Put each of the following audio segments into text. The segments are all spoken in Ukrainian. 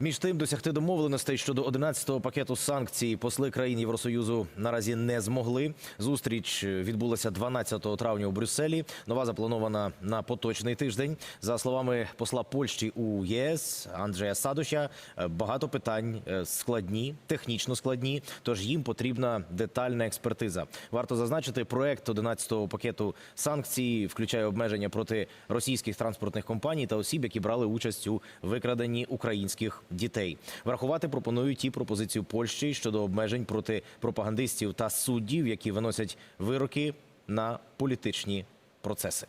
Між тим, досягти домовленостей щодо 11-го пакету санкцій посли країн Євросоюзу наразі не змогли. Зустріч відбулася 12 травня у Брюсселі. Нова запланована на поточний тиждень. За словами посла Польщі у ЄС Анджея Садоща, багато питань е, складні, технічно складні. Тож їм потрібна детальна експертиза. Варто зазначити, проект 11-го пакету санкцій включає обмеження проти російських транспортних компаній та осіб, які брали участь у викраденні українських дітей. Врахувати пропонують і пропозицію Польщі щодо обмежень проти пропагандистів та суддів, які виносять вироки на політичні процеси.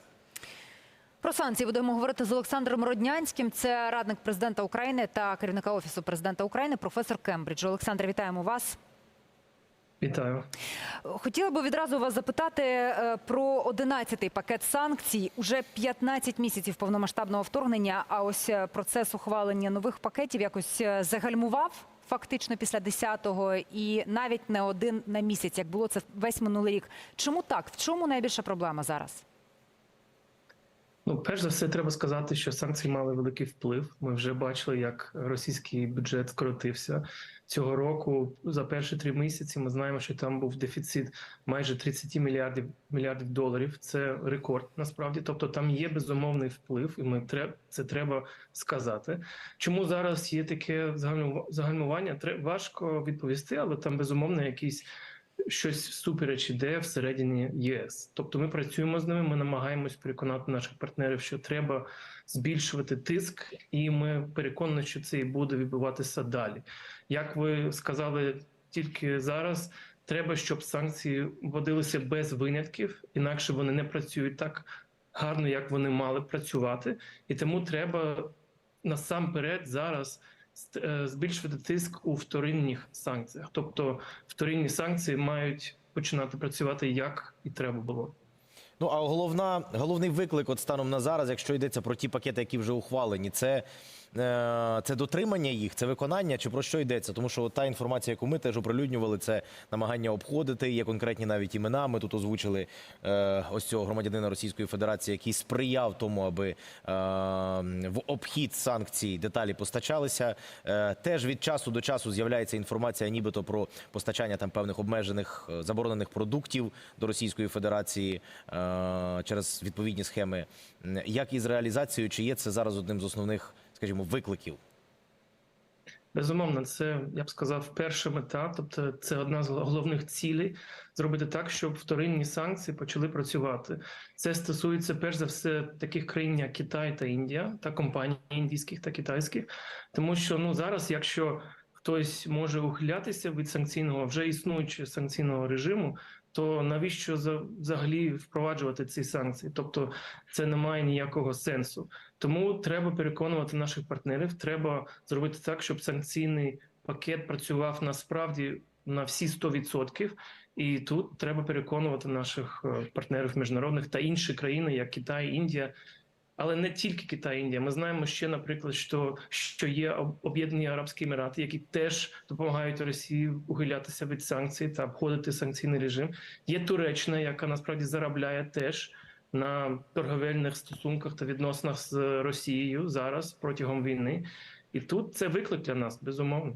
Про санкції будемо говорити з Олександром Роднянським. Це радник президента України та керівника офісу президента України, професор Кембридж. Олександр, вітаємо вас. Вітаю. Хотіла би відразу вас запитати е, про 11-й пакет санкцій. Уже 15 місяців повномасштабного вторгнення. А ось е, процес ухвалення нових пакетів якось е, загальмував. Фактично після 10-го і навіть не один на місяць, як було це весь минулий рік. Чому так? В чому найбільша проблема зараз? Ну, перш за все, треба сказати, що санкції мали великий вплив. Ми вже бачили, як російський бюджет скоротився цього року. За перші три місяці ми знаємо, що там був дефіцит майже 30 мільярдів мільярдів доларів. Це рекорд насправді. Тобто там є безумовний вплив, і ми треба це треба сказати. Чому зараз є таке загальмува- загальмування? Важко відповісти, але там безумовно якийсь. Щось всупереч іде всередині ЄС. Тобто ми працюємо з ними, ми намагаємось переконати наших партнерів, що треба збільшувати тиск, і ми переконані, що це і буде відбуватися далі. Як ви сказали тільки зараз, треба, щоб санкції вводилися без винятків, інакше вони не працюють так гарно, як вони мали працювати, і тому треба насамперед зараз збільшувати тиск у вторинних санкціях. Тобто вторинні санкції мають починати працювати як і треба було. Ну а головна головний виклик, от станом на зараз, якщо йдеться про ті пакети, які вже ухвалені, це. Е, Це дотримання їх, це виконання, чи про що йдеться? Тому що та інформація, яку ми теж оприлюднювали, це намагання обходити. Є конкретні навіть імена. Ми тут озвучили е, ось цього громадянина Російської Федерації, який сприяв тому, аби е, в обхід санкцій деталі постачалися. Теж від часу до часу з'являється інформація, нібито про постачання там певних обмежених заборонених продуктів до Російської Федерації через відповідні схеми. Як із реалізацією, чи є це зараз одним з основних, скажімо, викликів? Безумовно, це я б сказав перша мета, тобто це одна з головних цілей зробити так, щоб вторинні санкції почали працювати. Це стосується перш за все таких країн, як Китай та Індія, та компаній індійських та китайських, тому що ну зараз, якщо хтось може ухилятися від санкційного вже існуючого санкційного режиму, то навіщо за- взагалі впроваджувати ці санкції? Тобто це не має ніякого сенсу. Тому треба переконувати наших партнерів. Треба зробити так, щоб санкційний пакет працював насправді на всі 100%. І тут треба переконувати наших е, партнерів міжнародних та інші країни, як Китай, Індія. Але не тільки Китай, Індія. Ми знаємо ще, наприклад, що, що є Об'єднані Арабські Емірати, які теж допомагають Росії ухилятися від санкцій та обходити санкційний режим. Є Туреччина, яка насправді заробляє теж на торговельних стосунках та відносинах з Росією зараз протягом війни. І тут це виклик для нас, безумовно.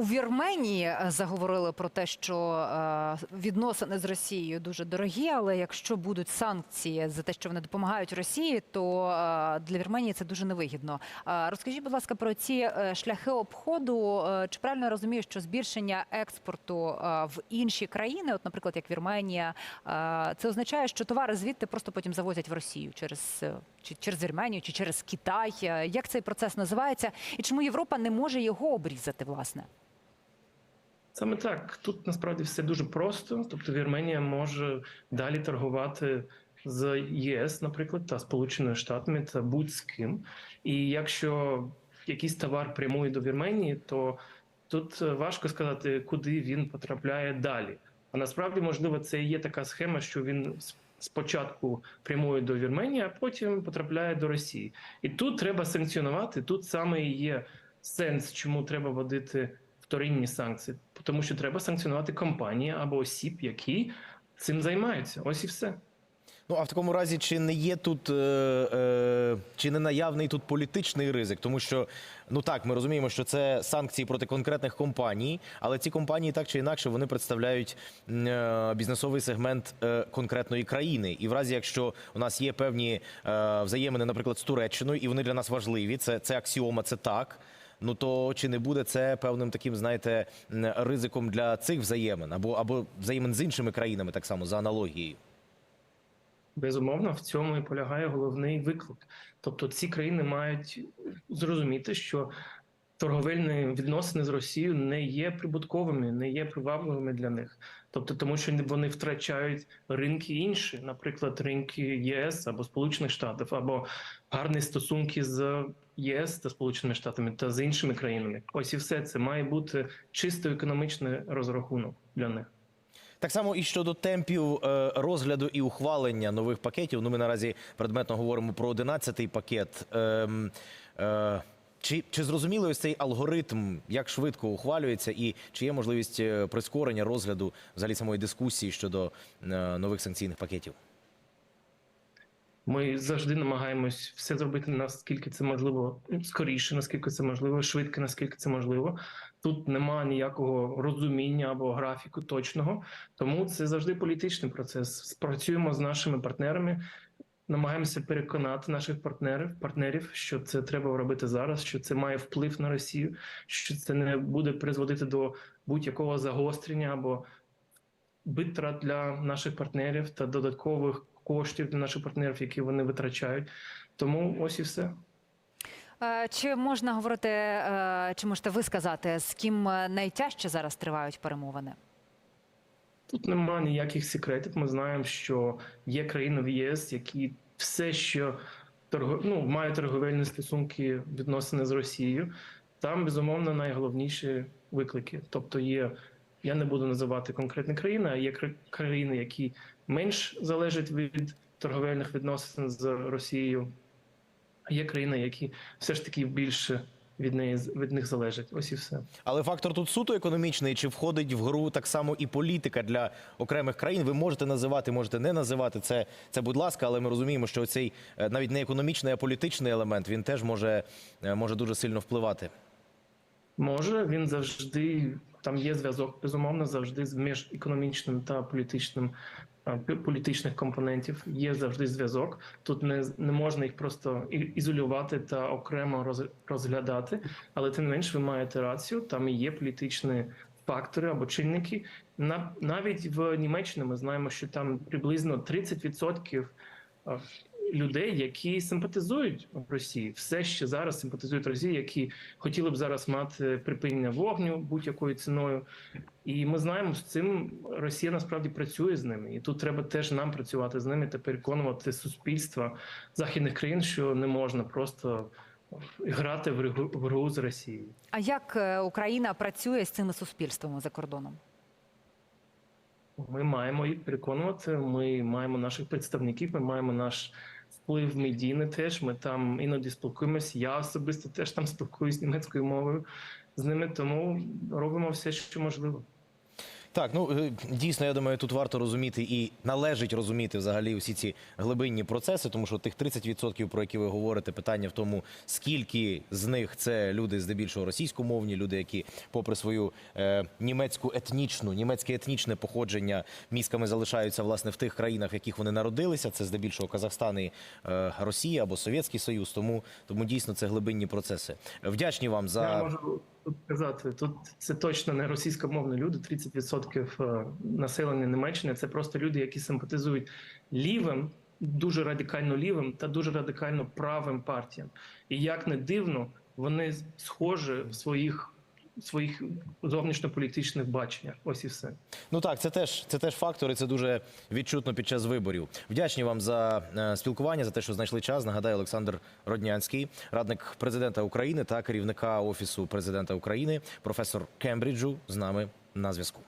У Вірменії е, заговорили про те, що е, відносини з Росією дуже дорогі, але якщо будуть санкції за те, що вони допомагають Росії, то е, для Вірменії це дуже невигідно. Розкажіть, будь ласка, про ці шляхи обходу. Чи правильно я розумію, що збільшення експорту в інші країни, от, наприклад, як Вірменія, це означає, що товари звідти просто потім завозять в Росію через чи через Вірменію, чи через Китай? Як цей процес називається? І чому Європа не може його обрізати, власне? Саме так. Тут насправді все дуже просто. Тобто Вірменія може далі торгувати з ЄС, наприклад, та Сполученими Штатами та будь-з ким. І якщо якийсь товар прямує до Вірменії, то тут е, важко сказати, куди він потрапляє далі. А насправді, можливо, це і є така схема, що він спочатку прямує до Вірменії, а потім потрапляє до Росії. І тут треба санкціонувати. Тут саме і є сенс, чому треба вводити вторинні санкції, тому що треба санкціонувати компанії або осіб, які цим займаються. Ось і все. Ну а в такому разі, чи не є тут е, е, чи не наявний тут політичний ризик? Тому що ну так, ми розуміємо, що це санкції проти конкретних компаній, але ці компанії так чи інакше вони представляють е, бізнесовий сегмент е, конкретної країни. І в разі, якщо у нас є певні е, взаємини, наприклад, з Туреччиною, і вони для нас важливі, це, це аксіома, це так. Ну то чи не буде це певним таким, знаєте, ризиком для цих взаємин або або взаємин з іншими країнами, так само за аналогією? Безумовно, в цьому і полягає головний виклик. Тобто, ці країни мають зрозуміти, що торговельні відносини з Росією не є прибутковими, не є привабливими для них. Тобто, тому що вони втрачають ринки інші, наприклад, ринки ЄС або Сполучених Штатів, або гарні стосунки з ЄС та Сполученими Штатами та з іншими країнами. Ось і все це має бути чисто економічний розрахунок для них. Так само і щодо темпів е, розгляду і ухвалення нових пакетів. Ну, ми наразі предметно говоримо про 11-й пакет. Чи, чи зрозумілий ось цей алгоритм, як швидко ухвалюється, і чи є можливість е, прискорення розгляду взагалі самої дискусії щодо е, нових санкційних пакетів? Ми завжди намагаємось все зробити наскільки це можливо скоріше, наскільки це можливо, швидко, наскільки це можливо. Тут немає ніякого розуміння або графіку точного, тому це завжди політичний процес. Спрацюємо з нашими партнерами, намагаємося переконати наших партнерів, партнерів, що це треба робити зараз, що це має вплив на Росію, що це не буде призводити до будь-якого загострення або витрат для наших партнерів та додаткових коштів для наших партнерів, які вони витрачають. Тому ось і все. Е, Чи можна говорити, е, чи можете ви сказати, з ким е, найтяжче зараз тривають перемовини? Тут немає ніяких секретів. Ми знаємо, що є країни в ЄС, які все, що торго... ну, мають торговельні стосунки відносини з Росією. Там безумовно найголовніші виклики. Тобто є, я не буду називати конкретні країни, а є кра- країни, які менш залежать від торговельних відносин з Росією. Є країни, які все ж таки більше від неї від них залежать. Ось і все. Але фактор тут суто економічний, чи входить в гру так само і політика для окремих країн? Ви можете називати, можете не називати це, це будь ласка, але ми розуміємо, що цей навіть не економічний, а політичний елемент він теж може, е, може дуже сильно впливати. Може, він завжди там є зв'язок, безумовно, завжди з між економічним та політичним політичних компонентів. Є завжди зв'язок. Тут не, не можна їх просто ізолювати та окремо роз, розглядати, але тим не менш ви маєте рацію. Там є політичні фактори або чинники. На навіть в Німеччині ми знаємо, що там приблизно 30% а, людей, які симпатизують Росії, все ще зараз симпатизують Росії, які хотіли б зараз мати припинення вогню будь-якою ціною. І ми знаємо, з цим Росія насправді працює з ними, і тут треба теж нам працювати з ними та переконувати суспільства західних країн, що не можна просто грати в гру- з Росією. А як е, Україна працює з цими суспільствами за кордоном? Ми маємо їх переконувати. Ми маємо наших представників. Ми маємо наш вплив медійний. Теж ми там іноді спілкуємося. Я особисто теж там спілкуюсь німецькою мовою з ними, тому робимо все, що можливо. Так, ну е, дійсно, я думаю, тут варто розуміти і належить розуміти взагалі усі ці глибинні процеси, тому що тих 30%, про які ви говорите, питання в тому, скільки з них це люди здебільшого російськомовні, люди, які, попри свою е, німецьку етнічну, німецьке етнічне походження, мізками залишаються власне в тих країнах, в яких вони народилися. Це здебільшого Казахстан і е, Росія або Совєтський Союз. Тому тому дійсно це глибинні процеси. Вдячні вам за Я можу тут казати. тут це точно не російськомовні люди. 30% населення Німеччини це просто люди, які симпатизують лівим, дуже радикально лівим та дуже радикально правим партіям. І як не дивно, вони схожі в своїх своїх зовнішньополітичних баченнях. Ось і все. Ну так, це теж це теж фактор, і це дуже відчутно під час виборів. Вдячні вам за е, спілкування, за те, що знайшли час. Нагадаю, Олександр Роднянський, радник президента України та керівника офісу президента України, професор Кембриджу, з нами на зв'язку.